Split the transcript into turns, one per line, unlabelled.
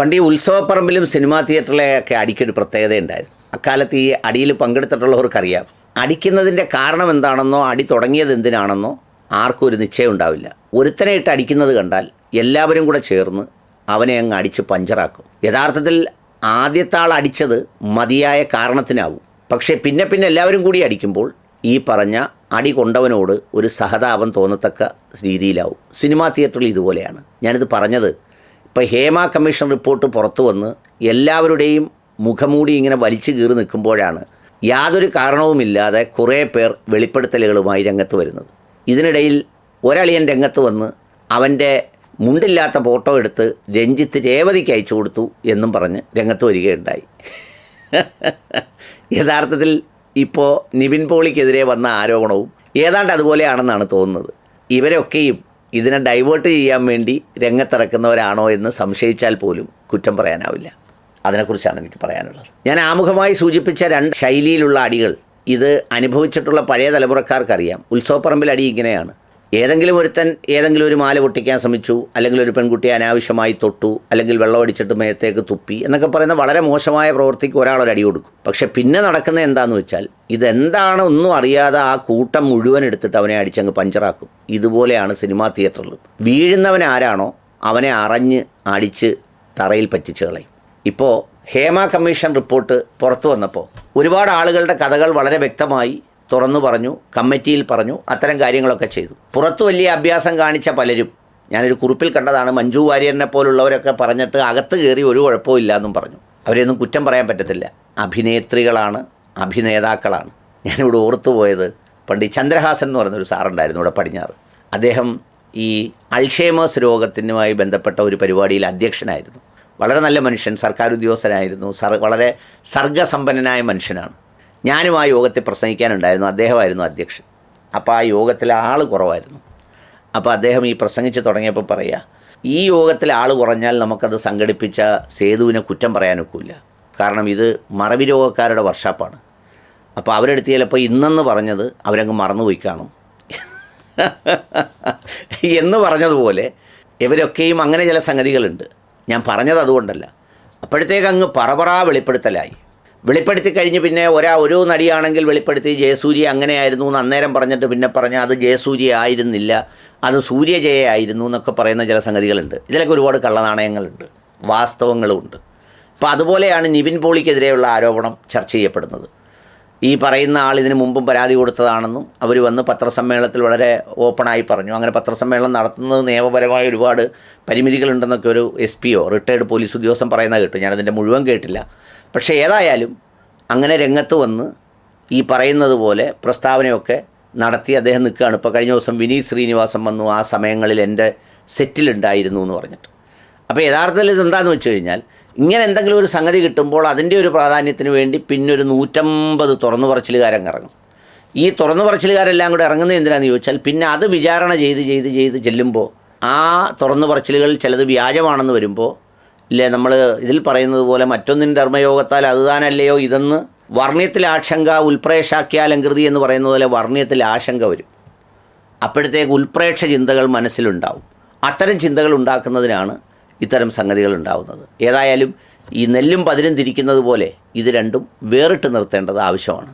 പണ്ട് ഈ ഉത്സവപ്പറമ്പിലും സിനിമാ തിയേറ്ററിലെയൊക്കെ അടിക്കൊരു പ്രത്യേകത ഉണ്ടായിരുന്നു. അക്കാലത്ത് ഈ അടിയിൽ പങ്കെടുത്തിട്ടുള്ളവർക്കറിയാം. അടിക്കുന്നതിന്റെ കാരണം എന്താണെന്നോ അടി തുടങ്ങിയത് എന്തിനാണെന്നോ ആർക്കും ഒരു നിശ്ചയം ഉണ്ടാവില്ല. ഒരുത്തനെ ഇട്ട് അടിക്കുന്നത് കണ്ടാൽ എല്ലാവരും കൂടെ ചേർന്ന് അവനെ അങ്ങ് അടിച്ച് പഞ്ചറാക്കും. യഥാർത്ഥത്തിൽ ആദ്യത്തെ ആൾ അടിച്ചത് മതിയായ കാരണത്തിനാവും. പക്ഷേ പിന്നെ പിന്നെ എല്ലാവരും കൂടി അടിക്കുമ്പോൾ ഈ പറഞ്ഞ അടി കൊണ്ടവനോട് ഒരു സഹതാപം തോന്നത്തക്ക രീതിയിലാവും. സിനിമാ തിയേറ്ററിൽ ഇതുപോലെയാണ്. ഞാനിത് പറഞ്ഞത് ഇപ്പോൾ ഹേമ കമ്മീഷൻ റിപ്പോർട്ട് പുറത്തു വന്ന് എല്ലാവരുടെയും മുഖമൂടി ഇങ്ങനെ വലിച്ചു കീറി നിൽക്കുമ്പോഴാണ് യാതൊരു കാരണവുമില്ലാതെ കുറേ പേർ വെളിപ്പെടുത്തലുകളുമായി രംഗത്ത് വരുന്നത്. ഇതിനിടയിൽ ഒരളിയൻ രംഗത്ത് വന്ന് അവന്റെ മുണ്ടില്ലാത്ത ഫോട്ടോ എടുത്ത് രഞ്ജിത്ത് രേവതിക്ക് അയച്ചു കൊടുത്തു എന്നും പറഞ്ഞ് രംഗത്ത് വരികയുണ്ടായി. യഥാർത്ഥത്തിൽ ഇപ്പോൾ നിവിൻ പോളിക്കെതിരെ വന്ന ആരോപണവും ഏതാണ്ട് അതുപോലെയാണെന്നാണ് തോന്നുന്നത്. ഇവരൊക്കെയും ഇതിനെ ഡൈവേർട്ട് ചെയ്യാൻ വേണ്ടി രംഗത്തിറക്കുന്നവരാണോ എന്ന് സംശയിച്ചാൽ പോലും കുറ്റം പറയാനാവില്ല. അതിനെക്കുറിച്ചാണ് എനിക്ക് പറയാനുള്ളത്. ഞാൻ ആമുഖമായി സൂചിപ്പിച്ച രണ്ട് ശൈലിയിലുള്ള അടികൾ ഇത് അനുഭവിച്ചിട്ടുള്ള പഴയ തലമുറക്കാർക്കറിയാം. ഉത്സവപ്പറമ്പിൽ അടി ഇങ്ങനെയാണ്. ഏതെങ്കിലും ഒരുത്തൻ ഏതെങ്കിലും ഒരു മാല പൊട്ടിക്കാൻ ശ്രമിച്ചു അല്ലെങ്കിൽ ഒരു പെൺകുട്ടിയെ അനാവശ്യമായി തൊട്ടു അല്ലെങ്കിൽ വെള്ളമടിച്ചിട്ട് മേത്തേക്ക് തുപ്പി എന്നൊക്കെ പറയുന്ന വളരെ മോശമായ പ്രവൃത്തിക്ക് ഒരാളൊരു ഒരു അടി കൊടുക്കും. പക്ഷെ പിന്നെ നടക്കുന്നത് എന്താണെന്ന് വെച്ചാൽ ഇതെന്താണ് ഒന്നും അറിയാതെ ആ കൂട്ടം മുഴുവൻ എടുത്തിട്ട് അവനെ അടിച്ചങ്ങ് പഞ്ചറാക്കും. ഇതുപോലെയാണ് സിനിമാ തിയേറ്ററിൽ. വീഴുന്നവൻ ആരാണോ അവനെ അറിഞ്ഞ് അടിച്ച് തറയിൽ പറ്റിച്ചു കളയും. ഇപ്പോൾ ഹേമ കമ്മീഷൻ റിപ്പോർട്ട് പുറത്തു വന്നപ്പോൾ ഒരുപാട് ആളുകളുടെ കഥകൾ വളരെ വ്യക്തമായി തുറന്നു പറഞ്ഞു കമ്മിറ്റിയിൽ പറഞ്ഞു അത്തരം കാര്യങ്ങളൊക്കെ ചെയ്തു. പുറത്തു വലിയ അഭ്യാസം കാണിച്ച പലരും ഞാനൊരു കുറിപ്പിൽ കണ്ടതാണ് മഞ്ജു വാര്യറിനെ പോലുള്ളവരൊക്കെ പറഞ്ഞിട്ട് അകത്ത് കയറി ഒരു കുഴപ്പമില്ല എന്നും പറഞ്ഞു. അവരെയൊന്നും കുറ്റം പറയാൻ പറ്റത്തില്ല. അഭിനേത്രികളാണ് അഭിനേതാക്കളാണ്. ഞാനിവിടെ ഓർത്തു പോയത് പണ്ട് ഈ ചന്ദ്രഹാസൻ എന്ന് പറയുന്നൊരു സാറുണ്ടായിരുന്നു ഇവിടെ പടിഞ്ഞാറ്. അദ്ദേഹം ഈ അൾഷേമേഴ്സ് രോഗത്തിനുമായി ബന്ധപ്പെട്ട ഒരു പരിപാടിയിൽ അധ്യക്ഷനായിരുന്നു. വളരെ നല്ല മനുഷ്യൻ സർക്കാർ ഉദ്യോഗസ്ഥനായിരുന്നു സർ വളരെ സർഗസമ്പന്നനായ മനുഷ്യനാണ്. ഞാനും ആ യോഗത്തിൽ പ്രസംഗിക്കാനുണ്ടായിരുന്നു അദ്ദേഹമായിരുന്നു അധ്യക്ഷൻ. അപ്പോൾ ആ യോഗത്തിൽ ആൾ കുറവായിരുന്നു. അപ്പോൾ അദ്ദേഹം ഈ പ്രസംഗിച്ച് തുടങ്ങിയപ്പോൾ പറയുക ഈ യോഗത്തിൽ ആൾ കുറഞ്ഞാൽ നമുക്കത് സംഘടിപ്പിച്ച സേതുവിനെ കുറ്റം പറയാനൊക്കില്ല. കാരണം ഇത് മറവി രോഗക്കാരുടെ വർഷാപ്പാണ്. അപ്പോൾ അവരെടുത്ത് ചിലപ്പോൾ ഇന്നെന്ന് പറഞ്ഞത് അവരങ്ങ് മറന്നുപോയി കാണും. എന്ന് പറഞ്ഞതുപോലെ ഇവരൊക്കെയും അങ്ങനെ ചില സംഗതികളുണ്ട്. ഞാൻ പറഞ്ഞത് അതുകൊണ്ടല്ല. അപ്പോഴത്തേക്ക് അങ്ങ് പറപറ വെളിപ്പെടുത്തലായി. വെളിപ്പെടുത്തി കഴിഞ്ഞ് പിന്നെ ഒരാ ഒരു നടിയാണെങ്കിൽ വെളിപ്പെടുത്തി ജയസൂര്യ അങ്ങനെയായിരുന്നു എന്ന് അന്നേരം പറഞ്ഞിട്ട് പിന്നെ പറഞ്ഞ അത് ജയസൂര്യ ആയിരുന്നില്ല അത് സൂര്യജയ ആയിരുന്നു എന്നൊക്കെ പറയുന്ന ചില സംഗതികളുണ്ട്. ഇതിലൊക്കെ ഒരുപാട് കള്ളനാണയങ്ങളുണ്ട് വാസ്തവങ്ങളുമുണ്ട്. അപ്പോൾ അതുപോലെയാണ് നിവിൻ പോളിക്കെതിരെയുള്ള ആരോപണം ചർച്ച ചെയ്യപ്പെടുന്നത്. ഈ പറയുന്ന ആൾ ഇതിനു മുമ്പും പരാതി കൊടുത്തതാണെന്നും അവർ വന്ന് പത്രസമ്മേളനത്തിൽ വളരെ ഓപ്പണായി പറഞ്ഞു. അങ്ങനെ പത്രസമ്മേളനം നടത്തുന്നത് നിയമപരമായ ഒരുപാട് പരിമിതികളുണ്ടെന്നൊക്കെ ഒരു S P O retired police ഉദ്യോഗസ്ഥൻ പറയുന്ന കേട്ടു. ഞാനതിന്റെ മുഴുവൻ കേട്ടില്ല. പക്ഷേ ഏതായാലും അങ്ങനെ രംഗത്ത് വന്ന് ഈ പറയുന്നത് പോലെ പ്രസ്താവനയൊക്കെ നടത്തി അദ്ദേഹം നിൽക്കുകയാണ്. ഇപ്പോൾ കഴിഞ്ഞ ദിവസം വിനീത് ശ്രീനിവാസൻ വന്നു. ആ സമയങ്ങളിൽ എന്റെ സെറ്റിലുണ്ടായിരുന്നു എന്ന് പറഞ്ഞിട്ട്. അപ്പോൾ യഥാർത്ഥത്തിൽ ഇതെന്താണെന്ന് വെച്ച് കഴിഞ്ഞാൽ ഇങ്ങനെ എന്തെങ്കിലും ഒരു സംഗതി കിട്ടുമ്പോൾ അതിന്റെ ഒരു പ്രാധാന്യത്തിന് വേണ്ടി പിന്നെ ഒരു നൂറ്റമ്പത് തുറന്നു പറച്ചിലുകാരൻ ഇറങ്ങും. ഈ തുറന്നു പറച്ചിലുകാരെല്ലാം കൂടെ ഇറങ്ങുന്നത് എന്തിനാണെന്ന് ചോദിച്ചാൽ പിന്നെ അത് വിചാരണ ചെയ്ത് ചെയ്ത് ചെയ്ത് ചെല്ലുമ്പോൾ ആ തുറന്നു പറച്ചിലുകൾ ചിലത് വ്യാജമാണെന്ന് വരുമ്പോൾ ഇല്ലേ നമ്മൾ ഇതിൽ പറയുന്നത് പോലെ മറ്റൊന്നിന്റെ ധർമ്മയോഗത്താൽ അത് താനല്ലയോ ഇതെന്ന് വർണയത്തിൽ ആശങ്ക ഉൽപ്രേക്ഷാഖ്യാലങ്കൃതി എന്ന് പറയുന്നത് പോലെ വർണയത്തിൽ ആശങ്ക വരും. അപ്പോഴത്തേക്ക് ഉൽപ്രേക്ഷ ചിന്തകൾ മനസ്സിലുണ്ടാവും. അത്തരം ചിന്തകൾ ഉണ്ടാക്കുന്നതിനാണ് ഇത്തരം സംഗതികൾ ഉണ്ടാവുന്നത് ഏതായാലും ഈ നെല്ലും പതിരും തിരിക്കുന്നത് പോലെ ഇത് രണ്ടും വേറിട്ട് നിർത്തേണ്ടത് ആവശ്യമാണ്.